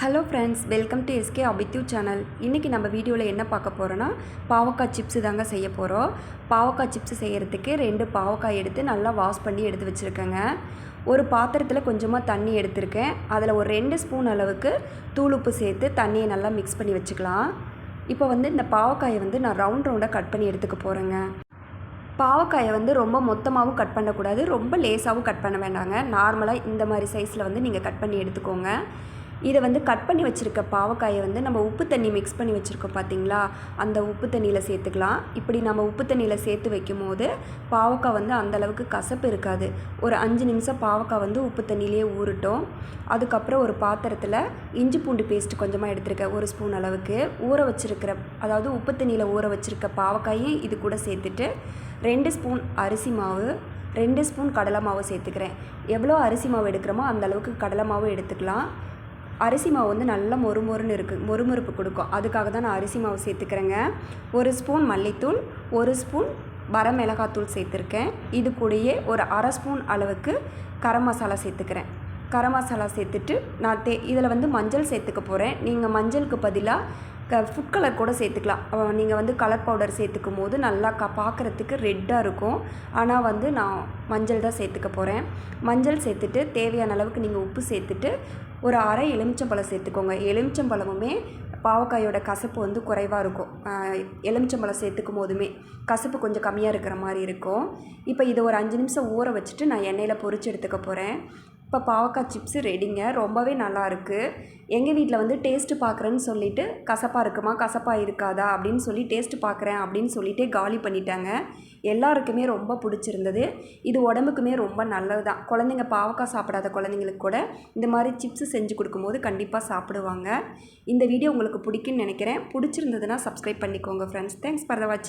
Hello friends welcome to SK அபித்யூ channel இன்றைக்கி நம்ம வீடியோவில் என்ன பார்க்க போகிறோன்னா பாவக்காய் சிப்ஸு தாங்க செய்ய போகிறோம் பாவக்காய் சிப்ஸு செய்கிறதுக்கு ரெண்டு பாவக்காய் எடுத்து நல்லா வாஷ் பண்ணி எடுத்து வச்சுருக்கேங்க. ஒரு பாத்திரத்தில் கொஞ்சமாக தண்ணி எடுத்திருக்கேன். அதில் ஒரு ரெண்டு ஸ்பூன் அளவுக்கு தூளுப்பு சேர்த்து தண்ணியை நல்லா மிக்ஸ் பண்ணி வச்சுக்கலாம். இப்போ வந்து இந்த பாவக்காயை வந்து நான் ரவுண்ட் ரவுண்டாக கட் பண்ணி எடுத்துக்க போகிறேங்க பாவக்காயை வந்து ரொம்ப மொத்தமாகவும் கட் பண்ணக்கூடாது. ரொம்ப லேசாகவும் கட் பண்ண வேண்டாங்க. நார்மலாக இந்த மாதிரி சைஸில் வந்து நீங்கள் கட் பண்ணி எடுத்துக்கோங்க. இதை வந்து கட் பண்ணி வச்சுருக்க பாவக்காயை வந்து நம்ம உப்பு தண்ணி மிக்ஸ் பண்ணி வச்சுருக்கோம் பார்த்தீங்களா அந்த உப்பு தண்ணியில் சேர்த்துக்கலாம். இப்படி நம்ம உப்பு தண்ணியில் சேர்த்து வைக்கும் போது பாவக்காய் வந்து அந்தளவுக்கு கசப்பு இருக்காது. ஒரு அஞ்சு நிமிஷம் பாவக்காய் வந்து உப்பு தண்ணியிலே ஊறட்டும். அதுக்கப்புறம் ஒரு பாத்திரத்தில் இஞ்சி பூண்டு பேஸ்ட் கொஞ்சமாக எடுத்துருக்கேன் ஒரு ஸ்பூன் அளவுக்கு. ஊற வச்சுருக்கிற அதாவது உப்பு தண்ணியில் ஊற வச்சுருக்க பாவக்காயும் இது கூட சேர்த்துட்டு ரெண்டு ஸ்பூன் அரிசி மாவு ரெண்டு ஸ்பூன் கடலை மாவு சேர்த்துக்கிறேன். எவ்வளோ அரிசி மாவு எடுக்கிறோமோ அந்த அளவுக்கு கடலை மாவு எடுத்துக்கலாம். அரிசி மாவு வந்து நல்லா மொறு மொறுன்னு இருக்குது மொறுமொறுப்பு கொடுக்கும். அதுக்காக தான் நான் அரிசி மாவு சேர்த்துக்கிறேங்க. ஒரு ஸ்பூன் மல்லித்தூள் ஒரு ஸ்பூன் வர மிளகாத்தூள் சேர்த்துருக்கேன். இது கூடயே ஒரு அரை ஸ்பூன் அளவுக்கு கரம் மசாலா சேர்த்துக்கிறேன். கரம் மசாலா சேர்த்துட்டு நான் தே இதில் வந்து மஞ்சள் சேர்த்துக்க போகிறேன் நீங்கள் மஞ்சளுக்கு பதிலாக க ஃபுட் கலர் கூட சேர்த்துக்கலாம். நீங்கள் வந்து கலர் பவுடர் சேர்த்துக்கும் போது நல்லா க பார்க்குறதுக்கு ரெட்டாக இருக்கும். ஆனால் வந்து நான் மஞ்சள் தான் சேர்த்துக்க போகிறேன் மஞ்சள் சேர்த்துட்டு தேவையான அளவுக்கு நீங்கள் உப்பு சேர்த்துட்டு ஒரு அரை எலுமிச்சம்பழம் சேர்த்துக்கோங்க. எலுமிச்சம்பழமுமே பாவக்காயோட கசப்பு வந்து குறைவாக இருக்கும். எலுமிச்சம்பழம் சேர்த்துக்கும் போதுமே கசப்பு கொஞ்சம் கம்மியாக இருக்கிற மாதிரி இருக்கும். இப்போ இதை ஒரு அஞ்சு நிமிஷம் ஊற வச்சுட்டு நான் எண்ணெயில் பொறிச்சு எடுத்துக்க போகிறேன் இப்போ பாவக்காய் சிப்ஸு ரெடிங்க ரொம்பவே நல்லாயிருக்கு எங்கள் வீட்டில் வந்து டேஸ்ட்டு பார்க்குறேன்னு சொல்லிவிட்டு கசப்பாக இருக்குமா? கசப்பாக இருக்காதா? அப்படின்னு சொல்லி டேஸ்ட்டு பார்க்குறேன் அப்படின்னு சொல்லிவிட்டே காலி பண்ணிட்டாங்க. எல்லாருக்குமே ரொம்ப பிடிச்சிருந்தது. இது உடம்புக்குமே ரொம்ப நல்லது தான் குழந்தைங்க பாவக்காய் சாப்பிடாத குழந்தைங்களுக்கு கூட இந்த மாதிரி சிப்ஸு செஞ்சு கொடுக்கும்போது கண்டிப்பாக சாப்பிடுவாங்க. இந்த வீடியோ உங்களுக்கு பிடிக்குன்னு நினைக்கிறேன். பிடிச்சிருந்ததுன்னா சப்ஸ்கிரைப் பண்ணிக்கோங்க ஃப்ரெண்ட்ஸ் தேங்க்ஸ் ஃபார் த வாட்சிங்